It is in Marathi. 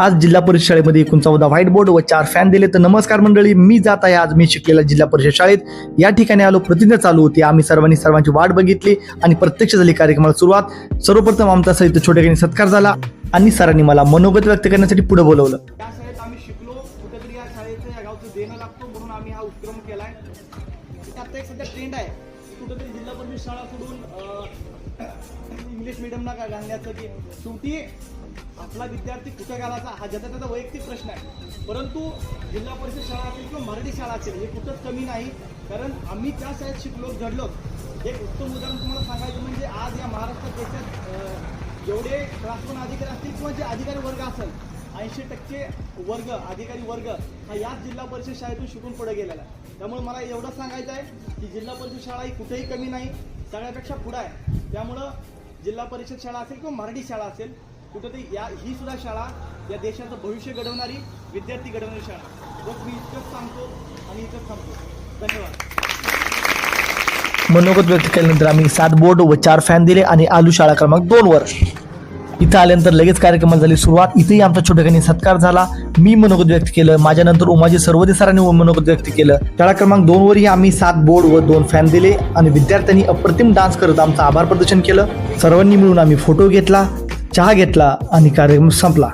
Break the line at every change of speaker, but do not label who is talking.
आज जिल्हा परिषद शाळेमध्ये एकूण चौदा व्हाईट बोर्ड व चार फॅन दिले. तर नमस्कार मंडळी मी जात आहे आज मी शिकलेल्या जिल्हा परिषद शाळेत. या ठिकाणी आलो प्रतिज्ञा चालू होती. आम्ही सर्वांनी सर्वांची वाट बघितली आणि प्रत्यक्ष झाली कार्यक्रमाला सुरुवात. सर्वप्रथम आमचा सहित छोट्याखानी सत्कार झाला आणि सरांनी मला मनोगत व्यक्त करण्यासाठी पुढे बोलवलं.
शाळा सोडून इंग्लिश मिडियमला का घालण्याचं की शेवटी आपला विद्यार्थी कुठे घालायचा? हा ज्याचा त्याचा वैयक्तिक प्रश्न आहे. परंतु जिल्हा परिषद शाळा असेल किंवा मराठी शाळा असेल हे कुठंच कमी नाही. कारण आम्ही त्या शाळेत शिकलो घडलो. एक उत्तम उदाहरण तुम्हाला सांगायचं म्हणजे आज या महाराष्ट्रात देशात जेवढे क्लासरूम अधिकारी असतील किंवा जे अधिकारी वर्ग असेल ऐंशी टक्के वर्ग अधिकारी वर्ग हा याच जिल्हा परिषद शाळेतून शिकून पुढे गेलेला आहे. त्यामुळे मला एवढं सांगायचं आहे की जिल्हा परिषद शाळा ही कुठेही कमी नाही सगळ्यापेक्षा पुढं आहे. त्यामुळं जिल्हा परिषद शाळा असेल किंवा मराठी शाळा असेल कुठंतरी या ही सुद्धा शाळा या देशाचं भविष्य घडवणारी विद्यार्थी घडवणारी शाळा. बस मी इतकंच सांगतो आणि इथंच सांगतो धन्यवाद.
मनोगत व्यक्त केल्यानंतर आम्ही सात बोर्ड व चार फॅन दिले आणि आलू शाळा क्रमांक दोन वर. इथं आल्यानंतर लगेच कार्यक्रमाला झाली सुरुवात. इथेही आमचा छोट्याखानी सत्कार झाला. मी मनोगत व्यक्त केलं. माझ्यानंतर उमाजी सर्वदे सरांनी मनोगत व्यक्त केलं. शाळा क्रमांक दोन वरही आम्ही सात बोर्ड व दोन फॅन दिले आणि विद्यार्थ्यांनी अप्रतिम डान्स करत आमचं आभार प्रदर्शन केलं. सर्वांनी मिळून आम्ही फोटो घेतला. चहा घेतला आणि कार्यक्रम संपला.